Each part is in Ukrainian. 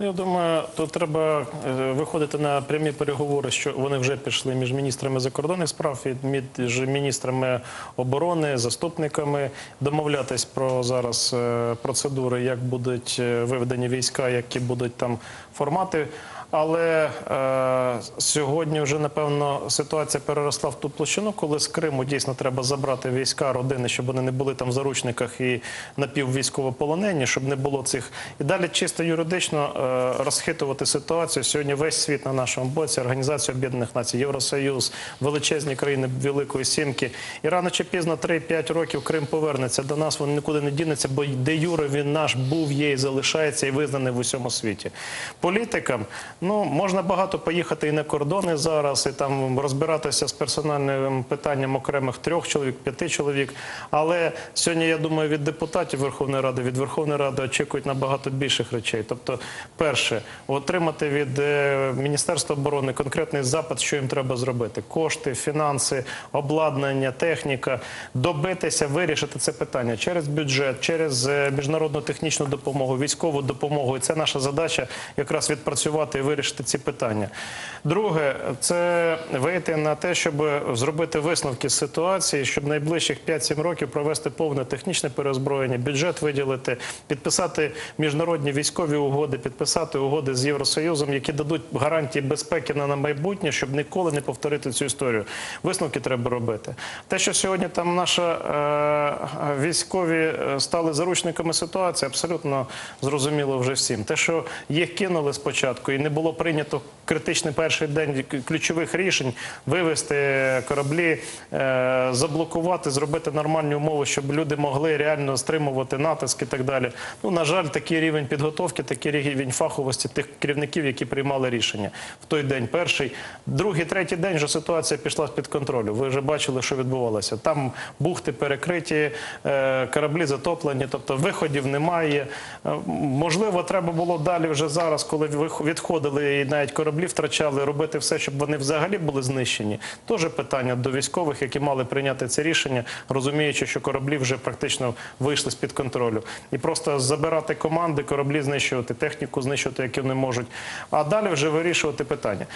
Ну, Я думаю, тут треба е, виходити на прямі переговори, що вони вже пішли між міністрами закордонних справ і між міністрами оборони, заступниками, домовлятись про зараз е, процедури, як будуть е, виведені війська, які будуть там формати. Але е, сьогодні вже напевно ситуація переросла в ту площину, коли з Криму дійсно треба забрати війська родини, щоб вони не були там в заручниках і напіввійськовополонені, щоб не було цих і далі чисто юридично е, розхитувати ситуацію. Сьогодні весь світ на нашому боці, Організація Об'єднаних Націй, Євросоюз, величезні країни Великої Сімки. І рано чи пізно 3-5 років Крим повернеться до нас. Він нікуди не дінеться, бо де юре він наш був, є і залишається і визнаний в усьому світі. Політикам ну можна багато поїхати і на кордони зараз, і там розбиратися з персональним питанням окремих трьох чоловік, п'яти чоловік. Але сьогодні я думаю, від депутатів Верховної Ради, від Верховної Ради очікують набагато більших речей. Тобто, перше, отримати від е, Міністерства оборони конкретний запит, що їм треба зробити: кошти, фінанси, обладнання, техніка, добитися, вирішити це питання через бюджет, через е, міжнародну технічну допомогу, військову допомогу. І це наша задача якраз відпрацювати і вирішити ці питання. Друге, це вийти на те, щоб зробити висновки з ситуації, щоб найближчих 5-7 років провести повне технічне переозброєння, бюджет виділити, підписати міжнародні військові угоди, підписати угоди з Євросоюзом, які дадуть гарантії безпеки на майбутнє, щоб ніколи не повторити цю історію. Висновки треба робити. Те, що сьогодні там наша е, військові е, стали заручниками ситуації, абсолютно зрозуміло вже всім. Те, що їх кинули спочатку, і не було прийнято критичний перший день ключових рішень вивести кораблі, е, заблокувати, зробити нормальні умови, щоб люди могли реально стримувати натиск і так далі. Ну на жаль, такий рівень підготовки, такий рівень фаховості тих керівників, які приймали рішення в той день. Перший, другий, третій день вже ситуація пішла з під контролю. Ви вже бачили, що відбувалося. Там бухти перекриті, е, кораблі затоплені, тобто виходів немає. Е, Можливо, треба було далі вже зараз, коли вих- відходили і навіть кораблі втрачали, робити все, щоб вони взагалі були знищені. Теж питання до військових, які мали прийняти це рішення, розуміючи, що кораблі вже практично вийшли з під контролю. І просто забирати команди, кораблі знищувати, техніку знищувати, які вони можуть. А далі вже вирішувати питання.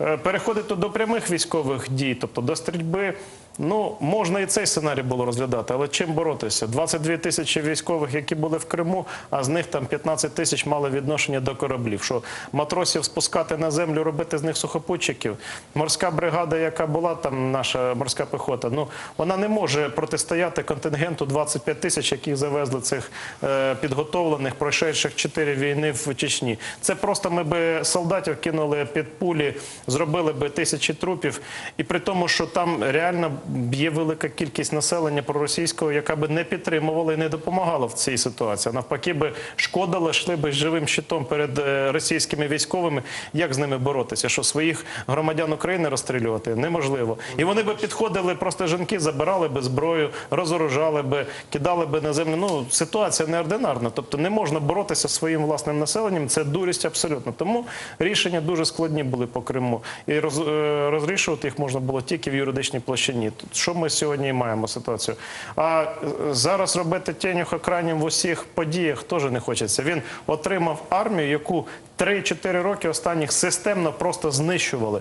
Е, Переходити до прямих військових дій, тобто до стрільби. Ну, можна і цей сценарій було розглядати, але чим боротися? 22 тисячі військових, які були в Криму, а з них там 15 тисяч мали відношення до кораблів. Що матросів спускати на землю, робити з них сухопутчиків. Морська бригада, яка була там, наша морська пехота, ну вона не може протистояти контингенту 25 тисяч, яких завезли цих е, підготовлених, пройшедших 4 війни в Чечні. Це просто ми би солдатів кинули під пулі, зробили би тисячі трупів, і при тому, що там реально є велика кількість населення проросійського, яка би не підтримувала і не допомагала в цій ситуації. Навпаки, би шкодила, йшли би живим щитом перед е, російськими військовими. Як з ними боротися? Що своїх громадян України розстрілювати неможливо. І вони би підходили, просто жінки забирали би зброю, розоружали би, кидали би на землю. Ну ситуація неординарна. Тобто не можна боротися своїм власним населенням. Це дурість абсолютно. Тому рішення дуже складні були по Криму. І роз, е, розрішувати їх можна було тільки в юридичній площині. Що ми сьогодні маємо ситуацію. А е, зараз робити тенюха крайнім в усіх подіях теж не хочеться. Він отримав армію, яку 3-4 роки останніх системно просто знищували.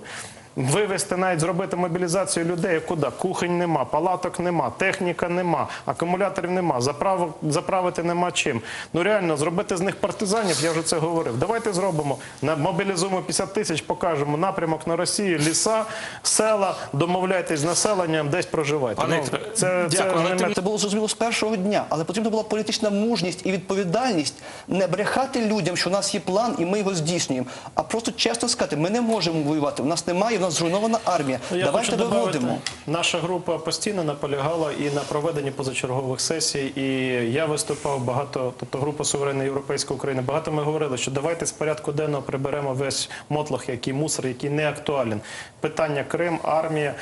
Вивести навіть зробити мобілізацію людей куди? Кухонь нема, палаток нема, техніка нема, акумуляторів нема, заправ... заправити нема чим. Ну реально зробити з них партизанів, я вже це говорив. Давайте зробимо. На- Мобілізуємо 50 тисяч, покажемо напрямок на Росію, ліса, села, домовляйтесь з населенням, десь проживайте. Пане Ну, це, це, дякую. не Це було зрозуміло з першого дня, але потрібна була політична мужність і відповідальність не брехати людям, що у нас є план і ми його здійснюємо, а просто чесно сказати, ми не можемо воювати. У нас немає, у нас зруйнована армія. Ну, Я Давайте хочу добавити, виводимо. Наша група постійно наполягала і на проведенні позачергових сесій. І я виступав багато, тобто група суверенна Європейська України. Багато ми говорили, що давайте з порядку денного приберемо весь мотлох, який мусор, який не актуален. Питання Крим, армія,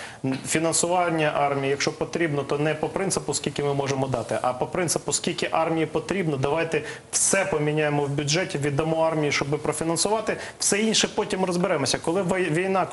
фінансування армії. Якщо потрібно, то не по принципу, скільки ми можемо дати, а по принципу, скільки армії потрібно. Давайте все поміняємо в бюджеті, віддамо армії, щоб профінансувати. Все інше потім розберемося. Коли війна,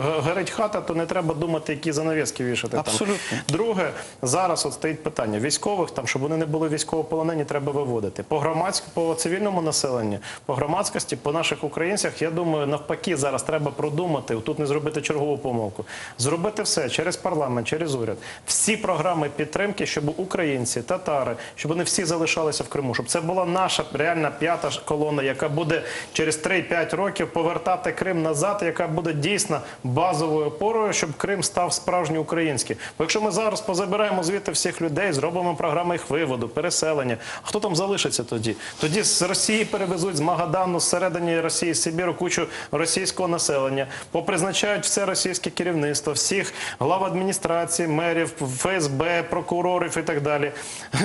горить хата, то не треба думати, які занавіски вішати. Абсолютно. Там. Друге, зараз от стоїть питання військових, там, щоб вони не були військовополонені, треба виводити. По громадськ, по цивільному населенню, по громадськості, по наших українцях, я думаю, навпаки, зараз треба продумати, тут не зробити чергову помилку. Зробити все через парламент, через уряд. Всі програми підтримки, щоб українці, татари, щоб вони всі залишалися в Криму, щоб це була наша реальна п'ята колона, яка буде через 3-5 років повертати Крим назад, яка буде дійсно базовою опорою, щоб Крим став справжньо українським. Бо якщо ми зараз позабираємо звідти всіх людей, зробимо програми їх виводу, переселення, хто там залишиться тоді? Тоді з Росії перевезуть з Магадану, з середини Росії, з Сибіру кучу російського населення, попризначають все російське керівництво, всіх глав адміністрації, мерів, ФСБ, прокурорів і так далі.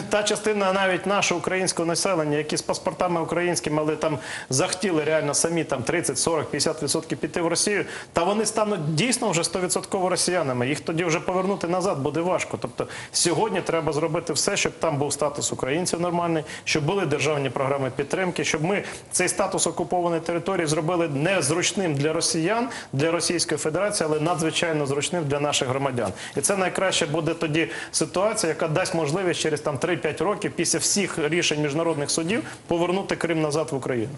Та частина навіть нашого українського населення, які з паспортами українськими, але там захотіли реально самі там 30, 40, 50% піти в Росію, та вони стануть дійсно вже 100% росіянами. Їх тоді вже повернути назад буде важко. Тобто сьогодні треба зробити все, щоб там був статус українців нормальний, щоб були державні програми підтримки, щоб ми цей статус окупованої території зробили незручним для росіян, для Російської Федерації, але надзвичайно зручним для наших громадян. І це найкраще буде тоді ситуація, яка дасть можливість через там 3-5 років після всіх рішень міжнародних судів повернути Крим назад в Україну.